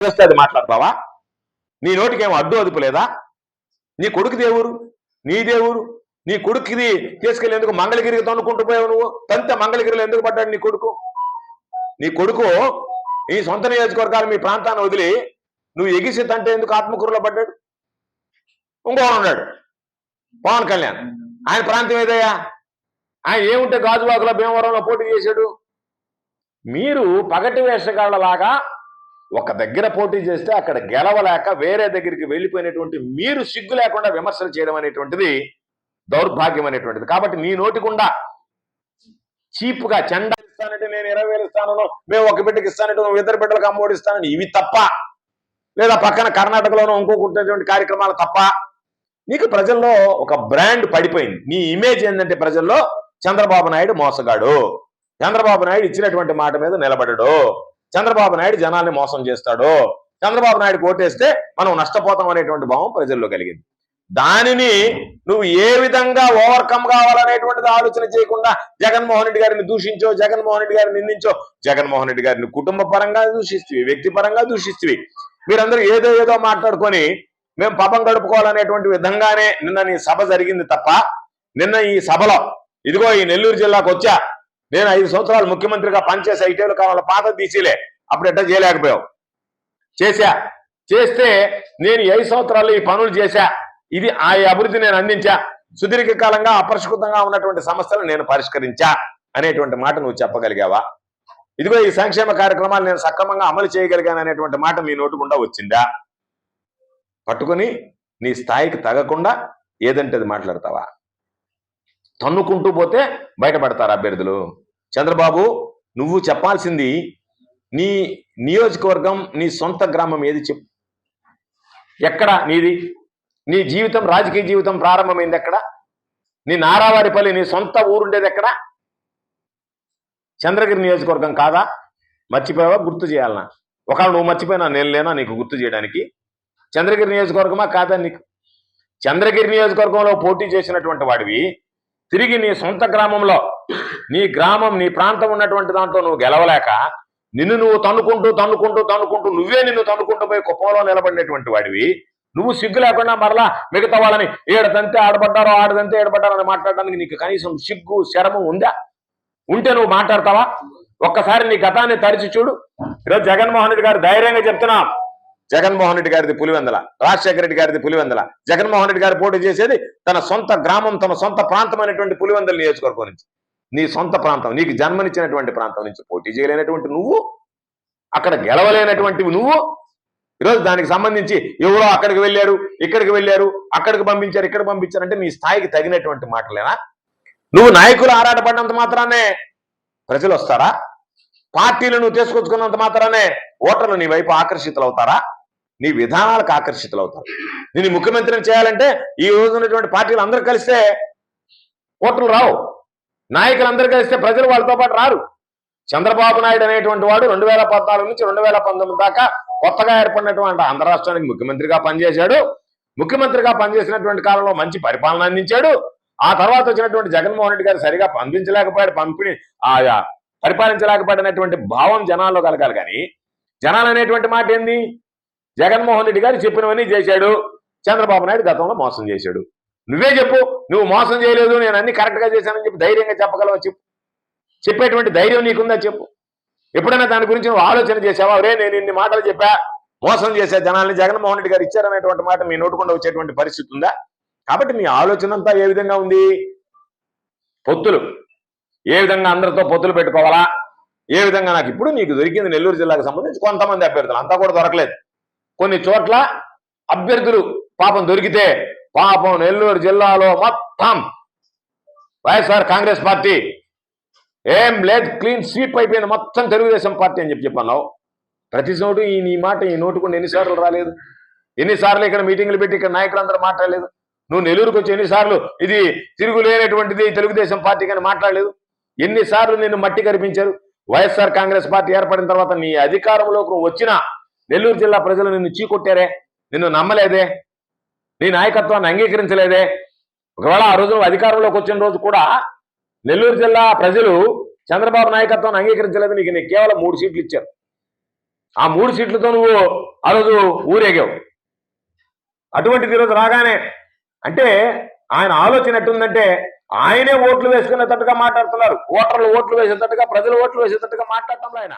వస్తే అది మాట్లాడతావా? నీ నోటికేమో అడ్డు అదుపు లేదా? నీ కొడుకు దేవురు నీ దేవురు నీ కొడుకుది తీసుకెళ్ళేందుకు మంగళగిరికి తన్నుకుంటూ పోయావు నువ్వు? తంత మంగళగిరిలో ఎందుకు పడ్డాడు నీ కొడుకు? నీ కొడుకు ఈ సొంత నియోజకవర్గాలు మీ ప్రాంతాన్ని వదిలి నువ్వు ఎగిసి తంటే ఎందుకు ఆత్మకూరులో పడ్డాడు? ఇంకోడు ఉన్నాడు పవన్ కళ్యాణ్. ఆయన ప్రాంతం ఏదయ్యా? ఆయన ఏముంటే గాజువాకులో భీమవరంలో పోటీ చేశాడు? మీరు పగటి వేషగాళ్ళలాగా ఒక దగ్గర పోటీ చేస్తే అక్కడ గెలవలేక వేరే దగ్గరికి వెళ్ళిపోయినటువంటి మీరు సిగ్గు లేకుండా విమర్శలు చేయడం అనేటువంటిది దౌర్భాగ్యం అనేటువంటిది. కాబట్టి నీ నోటికుండా చీప్గా చెండా ఇస్తానంటే నేను ఇరవై వేలు ఇస్తాను మేము ఒక బిడ్డకి ఇస్తానంటే నువ్వు ఇద్దరు బిడ్డలకు అమ్మోడి ఇస్తానని ఇవి తప్ప. లేదా పక్కన కర్ణాటకలోనూ ఇంకొకటి కార్యక్రమాలు తప్ప. నీకు ప్రజల్లో ఒక బ్రాండ్ పడిపోయింది. నీ ఇమేజ్ ఏంటంటే ప్రజల్లో చంద్రబాబు నాయుడు మోసగాడు. చంద్రబాబు నాయుడు ఇచ్చినటువంటి మాట మీద నిలబడడు. చంద్రబాబు నాయుడు జనాల్ని మోసం చేస్తాడు? చంద్రబాబు నాయుడు ఓటేస్తే మనం నష్టపోతాం అనేటువంటి భావం ప్రజల్లో కలిగింది. దానిని నువ్వు ఏ విధంగా ఓవర్కమ్ కావాలనేటువంటిది ఆలోచన చేయకుండా జగన్మోహన్ రెడ్డి గారిని దూషించో జగన్మోహన్ రెడ్డి గారిని నిందించో జగన్మోహన్ రెడ్డి గారిని కుటుంబ పరంగా దూషిస్తువి వ్యక్తి పరంగా దూషిస్తవి. మీరందరూ ఏదో ఏదో మాట్లాడుకొని మేము పాపం గడుపుకోవాలనేటువంటి విధంగానే నిన్న నీ సభ జరిగింది తప్ప నిన్న ఈ సభలో ఇదిగో ఈ నెల్లూరు జిల్లాకు వచ్చా నేను ఐదు సంవత్సరాలు ముఖ్యమంత్రిగా పనిచేసే ఐటీలు కావాల పాత తీసిలే అప్పుడు ఎట్లా చేయలేకపోయావు? చేశా. చేస్తే నేను ఐదు సంవత్సరాలు ఈ పనులు చేశా. ఇది ఆ అభివృద్ధి నేను అందించా. సుదీర్ఘకాలంగా అపరిష్కృతంగా ఉన్నటువంటి సమస్యలు నేను పరిష్కరించా అనేటువంటి మాట నువ్వు చెప్పగలిగావా? ఇదిగో ఈ సంక్షేమ కార్యక్రమాలు నేను సక్రమంగా అమలు చేయగలిగాను అనేటువంటి మాట మీ నోటు గుండా వచ్చిందా? పట్టుకొని నీ స్థాయికి తగకుండా ఏదంటే అది మాట్లాడతావా? తన్నుకుంటూ పోతే బయటపడతారు అభ్యర్థులు. చంద్రబాబు నువ్వు చెప్పాల్సింది నీ నియోజకవర్గం నీ సొంత గ్రామం ఏది చెప్పు. ఎక్కడ నీది? నీ జీవితం రాజకీయ జీవితం ప్రారంభమైంది ఎక్కడ? నీ నారావారిపల్లి నీ సొంత ఊరుండేది ఎక్కడ? చంద్రగిరి నియోజకవర్గం కాదా? మర్చిపోయావా? గుర్తు చేయాలనా? ఒకవేళ నువ్వు మర్చిపోయినా నేను లేనా నీకు గుర్తు చేయడానికి? చంద్రగిరి నియోజకవర్గమా కాదా నీకు? చంద్రగిరి నియోజకవర్గంలో పోటీ చేసినటువంటి వాడివి తిరిగి నీ సొంత గ్రామంలో నీ గ్రామం నీ ప్రాంతం ఉన్నటువంటి దాంట్లో నువ్వు గెలవలేక నిన్ను నువ్వు తన్నుకుంటూ తన్నుకుంటూ తన్నుకుంటూ నువ్వే నిన్ను తన్నుకుంటూ పోయి కుప్పంలో నిలబడినటువంటి వాడివి. నువ్వు సిగ్గు లేకుండా మరలా మిగతా వాళ్ళని ఏడదంతే ఆడబడ్డారో ఆడదంతే ఏడబడ్డారో అని మాట్లాడడానికి నీకు కనీసం సిగ్గు శరము ఉందా? ఉంటే నువ్వు మాట్లాడతావా? ఒక్కసారి నీ గతాన్ని తరిచి చూడు. ఈరోజు జగన్మోహన్ రెడ్డి గారు ధైర్యంగా చెప్తున్నాం. జగన్మోహన్ రెడ్డి గారిది పులివెందల రాజశేఖర రెడ్డి గారిది పులివెందల. జగన్మోహన్ రెడ్డి గారు పోటీ చేసేది తన సొంత గ్రామం తన సొంత ప్రాంతమైనటువంటి పులివెందల నియోజకవర్గం నుంచి. నీ సొంత ప్రాంతం నీకు జన్మనిచ్చినటువంటి ప్రాంతం నుంచి పోటీ చేయలేనటువంటి నువ్వు అక్కడ గెలవలేనటువంటివి నువ్వు. ఈరోజు దానికి సంబంధించి ఎవరో అక్కడికి వెళ్ళారు ఇక్కడికి వెళ్ళారు అక్కడికి పంపించారు ఇక్కడ పంపించారు అంటే నీ స్థాయికి తగినటువంటి మాటలేనా? నువ్వు నాయకులు ఆరాటపడినంత మాత్రానే ప్రజలు వస్తారా? పార్టీలు నువ్వు తీసుకొచ్చుకున్నంత మాత్రానే ఓటర్లు నీ వైపు ఆకర్షితులు అవుతారా నీ విధానాలకు ఆకర్షితులు అవుతారు నేను ముఖ్యమంత్రిని చేయాలంటే ఈ రోజు ఉన్నటువంటి పార్టీలు అందరూ కలిస్తే ఓట్లు రావు. నాయకులు అందరూ కలిస్తే ప్రజలు వాళ్ళతో పాటు రారు. చంద్రబాబు నాయుడు అనేటువంటి వాడు రెండు వేల పద్నాలుగు నుంచి రెండు వేల పంతొమ్మిది దాకా కొత్తగా ఏర్పడినటువంటి ఆంధ్ర రాష్ట్రానికి ముఖ్యమంత్రిగా పనిచేశాడు. ముఖ్యమంత్రిగా పనిచేసినటువంటి కాలంలో మంచి పరిపాలన అందించాడు. ఆ తర్వాత వచ్చినటువంటి జగన్మోహన్ రెడ్డి గారు సరిగా పంపించలేకపోయాడు. పంపిణీ ఆయా పరిపాలించలేకపోయినటువంటి భావం జనాల్లో కలగాలి కానీ జనాలు అనేటువంటి మాట ఏంది? జగన్మోహన్ రెడ్డి గారు చెప్పినవన్నీ చేశాడు. చంద్రబాబు నాయుడు గతంలో మోసం చేశాడు. నువ్వే చెప్పు నువ్వు మోసం చేయలేదు నేను అన్ని కరెక్ట్గా చేశానని చెప్పి ధైర్యంగా చెప్పగలవా చెప్పు? చెప్పేటువంటి ధైర్యం నీకుందా చెప్పు? ఎప్పుడైనా దాని గురించి నువ్వు ఆలోచన చేసావా రే నేను ఇన్ని మాటలు చెప్పా మోసం చేసే జనాల్ని జగన్మోహన్ రెడ్డి గారు ఇచ్చారనేటువంటి మాట మీ నోటుకుండా వచ్చేటువంటి పరిస్థితి ఉందా? కాబట్టి మీ ఆలోచన అంతా ఏ విధంగా ఉంది? పొత్తులు. ఏ విధంగా అందరితో పొత్తులు పెట్టుకోవాలా? ఏ విధంగా నాకు ఇప్పుడు నీకు దొరికింది నెల్లూరు జిల్లాకు సంబంధించి కొంతమంది అభ్యర్థులు అంతా కూడా దొరకలేదు. కొన్ని చోట్ల అభ్యర్థులు పాపం దొరికితే పాపం నెల్లూరు జిల్లాలో మొత్తం వైఎస్ఆర్ కాంగ్రెస్ పార్టీ. ఏం లేదు క్లీన్ స్వీప్ అయిపోయింది. మొత్తం తెలుగుదేశం పార్టీ అని చెప్పి చెప్పన్నావు. ప్రతి చోటు ఈ నీ మాట ఈ నోటుకుండా ఎన్నిసార్లు రాలేదు. ఎన్నిసార్లు ఇక్కడ మీటింగ్లు పెట్టి ఇక్కడ నాయకులందరూ మాట్లాడలేదు. నువ్వు నెల్లూరుకు వచ్చి ఎన్నిసార్లు ఇది తిరుగులేనటువంటిది తెలుగుదేశం పార్టీ కానీ మాట్లాడలేదు? ఎన్నిసార్లు నిన్ను మట్టి కనిపించారు వైఎస్ఆర్ కాంగ్రెస్ పార్టీ ఏర్పడిన తర్వాత నీ అధికారంలోకి వచ్చినా నెల్లూరు జిల్లా ప్రజలు నిన్ను చీకొట్టారే? నిన్ను నమ్మలేదే? నీ నాయకత్వాన్ని అంగీకరించలేదే? ఒకవేళ ఆ రోజు అధికారంలోకి వచ్చిన రోజు కూడా నెల్లూరు జిల్లా ప్రజలు చంద్రబాబు నాయకత్వాన్ని అంగీకరించలేదు. నీకు నీకు కేవలం మూడు సీట్లు ఇచ్చారు. ఆ మూడు సీట్లతో నువ్వు ఆ రోజు ఊరేగావు. అటువంటిది ఈరోజు రాగానే అంటే ఆయన ఆలోచన ఎట్టుందంటే ఆయనే ఓట్లు వేసుకునేటట్టుగా మాట్లాడుతున్నారు. ఓటర్లు ఓట్లు వేసేటట్టుగా ప్రజలు ఓట్లు వేసేటట్టుగా మాట్లాడటంలో ఆయన.